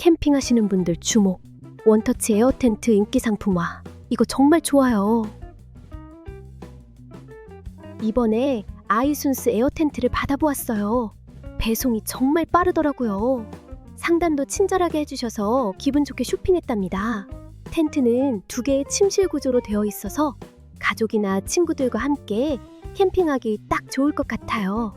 캠핑하시는 분들 주목. 원터치 에어 텐트 인기 상품화. 이거 정말 좋아요. 이번에 아이순스 에어 텐트를 받아보았어요. 배송이 정말 빠르더라고요. 상담도 친절하게 해주셔서 기분 좋게 쇼핑했답니다. 텐트는 두 개의 침실 구조로 되어 있어서 가족이나 친구들과 함께 캠핑하기 딱 좋을 것 같아요.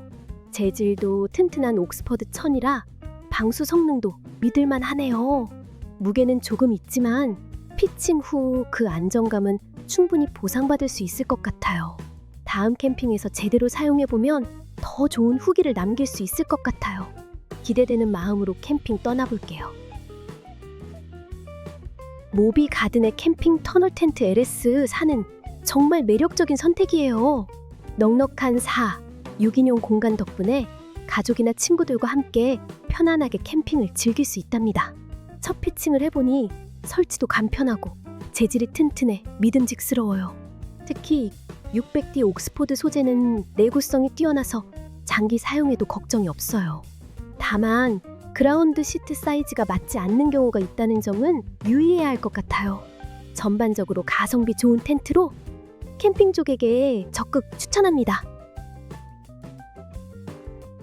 재질도 튼튼한 옥스퍼드 천이라 방수 성능도 믿을만 하네요. 무게는 조금 있지만 피칭 후 그 안정감은 충분히 보상받을 수 있을 것 같아요. 다음 캠핑에서 제대로 사용해보면 더 좋은 후기를 남길 수 있을 것 같아요. 기대되는 마음으로 캠핑 떠나볼게요. 모비 가든의 캠핑 터널 텐트 LS 4는 정말 매력적인 선택이에요. 넉넉한 4, 6인용 공간 덕분에 가족이나 친구들과 함께 편안하게 캠핑을 즐길 수 있답니다. 첫 피칭을 해보니 설치도 간편하고 재질이 튼튼해 믿음직스러워요. 특히 600D 옥스포드 소재는 내구성이 뛰어나서 장기 사용해도 걱정이 없어요. 다만 그라운드 시트 사이즈가 맞지 않는 경우가 있다는 점은 유의해야 할 것 같아요. 전반적으로 가성비 좋은 텐트로 캠핑족에게 적극 추천합니다.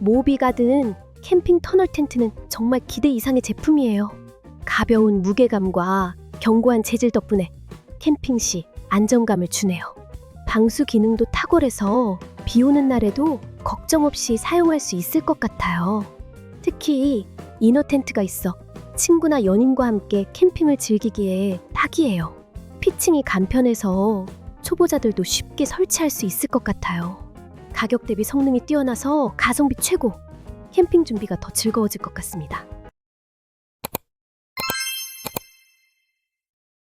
모비가 든 캠핑 터널 텐트는 정말 기대 이상의 제품이에요. 가벼운 무게감과 견고한 재질 덕분에 캠핑 시 안정감을 주네요. 방수 기능도 탁월해서 비 오는 날에도 걱정 없이 사용할 수 있을 것 같아요. 특히 이너 텐트가 있어 친구나 연인과 함께 캠핑을 즐기기에 딱이에요. 피칭이 간편해서 초보자들도 쉽게 설치할 수 있을 것 같아요. 가격 대비 성능이 뛰어나서 가성비 최고. 캠핑 준비가 더 즐거워질 것 같습니다.